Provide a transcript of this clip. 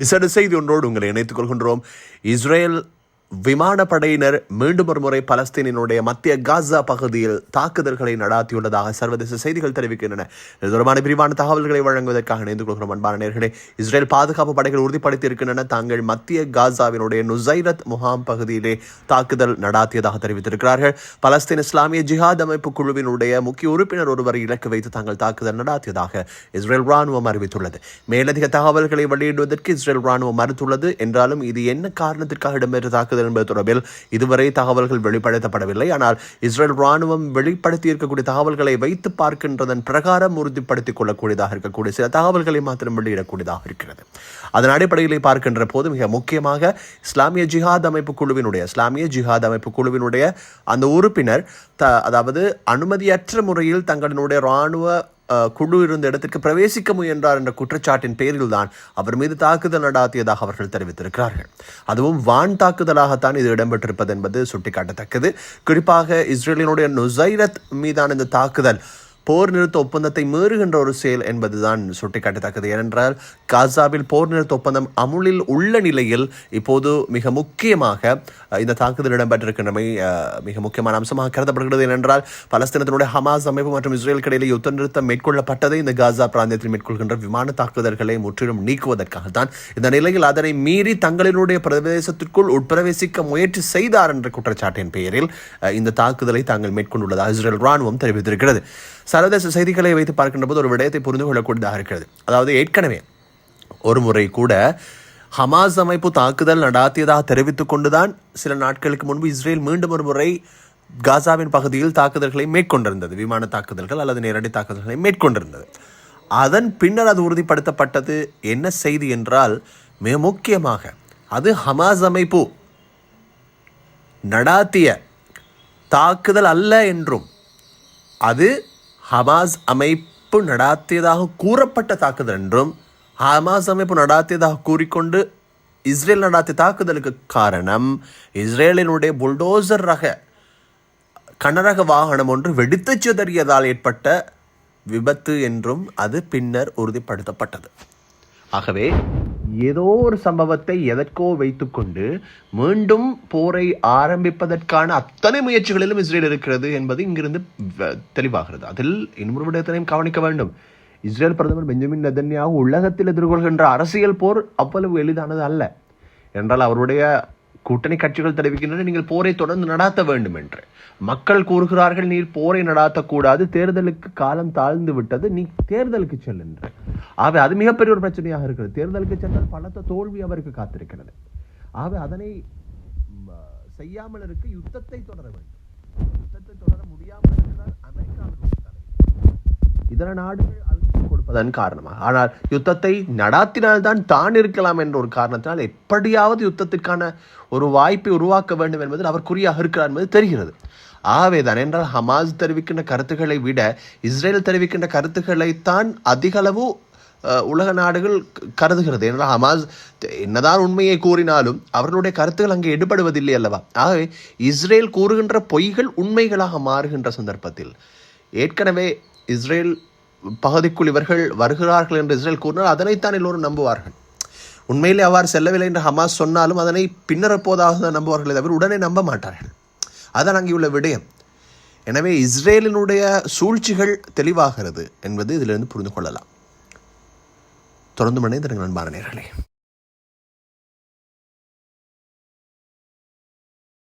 விசேட செய்தி ஒன்றோடு உங்களை இணைத்துக் கொள்கின்றோம். இஸ்ரேல் விமானப்படையினர் மீண்டும் ஒரு முறை பலஸ்தீனினுடைய மத்திய காசா பகுதியில் தாக்குதல்களை நடாத்தியுள்ளதாக சர்வதேச செய்திகள் தெரிவிக்கின்றன. இது தொடர்பான விரிவான தகவல்களை வழங்குவதற்காக இணைந்து கொள்கிறோம் அன்பான நேர்களே. இஸ்ரேல் பாதுகாப்பு படைகள் உறுதிப்படுத்தி இருக்கின்றன தாங்கள் மத்திய காசாவினுடைய நுசைரத் முகாம் பகுதியிலே தாக்குதல் நடாத்தியதாக தெரிவித்திருக்கிறார்கள். பலஸ்தீன் இஸ்லாமிய ஜிஹாத் அமைப்பு குழுவினுடைய முக்கிய உறுப்பினர் ஒருவரை இலக்கு வைத்து தாங்கள் தாக்குதல் நடாத்தியதாக இஸ்ரேல் ராணுவம் அறிவித்துள்ளது. மேலதிக தகவல்களை வெளியிடுவதற்கு இஸ்ரேல் ராணுவம் மறுத்துள்ளது. என்றாலும் இது என்ன காரணத்திற்காக இடம்பெற்ற தாக்குதல் என்பது தொடர்பில் இதுவரை தகவல்கள் வெளிப்படுத்தப்படவில்லை. ஆனால் இஸ்ரேல் ராணுவம் வெளிப்படுத்தி இருக்கக்கூடிய தகவல்களை வைத்து பார்க்கின்றதன் பிரகாரம் உறுதிப்படுத்திக் கொள்ளக்கூடியதாக இருக்கக்கூடிய சில தகவல்களை மாத்திரம் வெளியிடக்கூடியதாக இருக்கிறது. அதன் அடிப்படையில் பார்க்கின்ற போது மிக முக்கியமாக இஸ்லாமிய ஜிஹாத் அமைப்பு குழுவினுடைய இஸ்லாமிய ஜிஹாத் அமைப்பு குழுவினுடைய அந்த உறுப்பினர் த அதாவது அனுமதியற்ற முறையில் தங்களினுடைய இராணுவ குழு இருந்த இடத்திற்கு பிரவேசிக்க முயன்றார் என்ற குற்றச்சாட்டின் பேரில்தான் அவர் மீது தாக்குதல் நடாத்தியதாக அவர்கள் தெரிவித்திருக்கிறார்கள். அதுவும் வான் தாக்குதலாகத்தான் இது இடம்பெற்றிருப்பது என்பது சுட்டிக்காட்டத்தக்கது. குறிப்பாக இஸ்ரேலினுடைய நுசைரத் மீதான இந்த தாக்குதல் போர் நிறுத்த ஒப்பந்தத்தை மீறுகின்ற ஒரு செயல் என்பதுதான் சுட்டிக்காட்டத்தக்கது. ஏனென்றால் காசாவில் போர் நிறுத்த ஒப்பந்தம் அமுலில் உள்ள நிலையில் இப்போது மிக முக்கியமாக இந்த தாக்குதல் இடம்பெற்றிருக்கின்றமை மிக முக்கியமான அம்சமாக கருதப்படுகிறது. ஏனென்றால் பலஸ்தீனத்தினுடைய ஹமாஸ் அமைப்பு மற்றும் இஸ்ரேலுக்கு இடையிலே யுத்த நிறுத்தம் மேற்கொள்ளப்பட்டதை இந்த காசா பிராந்தியத்தில் மேற்கொள்கின்ற விமான தாக்குதல்களை முற்றிலும் நீக்குவதற்காகத்தான் இந்த நிலையில் அதனை மீறி தங்களினுடைய பிரதேசத்திற்குள் உட்பிரவேசிக்க முயற்சி செய்தார் என்ற குற்றச்சாட்டின் பெயரில் இந்த தாக்குதலை தாங்கள் மேற்கொண்டுள்ளதாக இஸ்ரேல் ராணுவம் தெரிவித்திருக்கிறது. சர்வதேச செய்திகளை வைத்து பார்க்கின்ற போது ஒரு விடயத்தை புரிந்து கொள்ளக்கூடியதாக இருக்கிறது. அதாவது ஏற்கனவே ஒரு முறை கூட ஹமாஸ் அமைப்பு தாக்குதல் நடாத்தியதாக தெரிவித்துக் கொண்டுதான் சில நாட்களுக்கு முன்பு இஸ்ரேல் மீண்டும் ஒரு முறை காசாவின் பகுதியில் தாக்குதல்களை மேற்கொண்டிருந்தது. விமான தாக்குதல்கள் அல்லது நேரடி தாக்குதல்களை மேற்கொண்டிருந்தது. அதன் பின்னர் அது உறுதிப்படுத்தப்பட்டது. என்ன செய்தி என்றால் மிக முக்கியமாக அது ஹமாஸ் அமைப்பு நடாத்திய தாக்குதல் அல்ல என்றும் அது ஹமாஸ் அமைப்பு நடாத்தியதாக கூறப்பட்ட தாக்குதல் என்றும் ஹமாஸ் அமைப்பு நடாத்தியதாக கூறிக்கொண்டு இஸ்ரேல் நடாத்திய தாக்குதலுக்கு காரணம் இஸ்ரேலினுடைய புல்டோசர் ரக கனரக வாகனம் ஒன்று வெடித்து சிதறியதால் ஏற்பட்ட விபத்து என்றும் அது பின்னர் உறுதிப்படுத்தப்பட்டது. ஆகவே ஏதோ ஒரு சம்பவத்தை எதற்கோ வைத்துக்கொண்டு மீண்டும் போரை ஆரம்பிப்பதற்கான அத்தனை முயற்சிகளிலும் இஸ்ரேல் இருக்கிறது என்பது இங்கிருந்து வ- தெளிவாகிறது. அதில் இன்னொரு விடயத்தினையும் கவனிக்க வேண்டும். இஸ்ரேல் பிரதமர் பெஞ்சமின் நெதன்யாகு உலகத்தில் எதிர்கொள்கின்ற அரசியல் போர் அவ்வளவு எளிதானது அல்ல. என்றால் அவருடைய கூட்டணி கட்சிகள் தெரிவிக்கின்றன நீங்கள் போரை தொடர்ந்து நடாத்த வேண்டும் என்று. மக்கள் கூறுகிறார்கள் நீர் போரை நடாத்தக்கூடாது தேர்தலுக்கு காலம் தாழ்ந்து விட்டது நீ தேர்தலுக்கு செல்லுன்ற என்று. ஆகவே அது மிகப்பெரிய ஒரு பிரச்சனையாக இருக்கிறது. தேர்தலுக்கு சென்றால் பலத்த தோல்வி அவருக்கு காத்திருக்கிறது. ஆகவே அதனை செய்யாமல் இருக்க யுத்தத்தை தொடர வேண்டும். யுத்தத்தை தொடர முடியாமல் இருக்கிறால் அமெரிக்காவினுடைய இதர நாடுகள் அழுத்தம் கொடுப்பதன் காரணமாக ஆனால் யுத்தத்தை நடாத்தினால்தான் தான் இருக்கலாம் என்ற ஒரு காரணத்தினால் எப்படியாவது யுத்தத்திற்கான ஒரு வாய்ப்பை உருவாக்க வேண்டும் என்பதில் அவர் குறியாக இருக்கிறார் என்பது தெரிகிறது. ஆகவேதான் என்றால் ஹமாஸ் தெரிவிக்கின்ற கருத்துக்களை விட இஸ்ரேல் தெரிவிக்கின்ற கருத்துக்களைத்தான் அதிகளவு உலக நாடுகள் கருதுகிறது. ஏன்னா ஹமாஸ் என்னதான் உண்மையை கூறினாலும் அவர்களுடைய கருத்துக்கள் அங்கே எடுபடுவதில்லை அல்லவா? ஆகவே இஸ்ரேல் கூறுகின்ற பொய்கள் உண்மைகளாக மாறுகின்ற சந்தர்ப்பத்தில் ஏற்கனவே இஸ்ரேல் பகுதிக்குள் இவர்கள் வருகிறார்கள் என்று இஸ்ரேல் கூறினால் அதனைத்தான் எல்லோரும் நம்புவார்கள். உண்மையிலே அவ்வாறு செல்லவில்லை என்று ஹமாஸ் சொன்னாலும் அதனை பின்னர் எப்போதாவது தான் நம்புவார்களே தவிர உடனே நம்ப மாட்டார்கள். அதான் அங்கே உள்ள விடயம். எனவே இஸ்ரேலினுடைய சூழ்ச்சிகள் தெளிவாகிறது என்பது இதிலிருந்து புரிந்து கொள்ளலாம். தொடர்ந்து மனிதர்கள் அன்பான நேர்களே.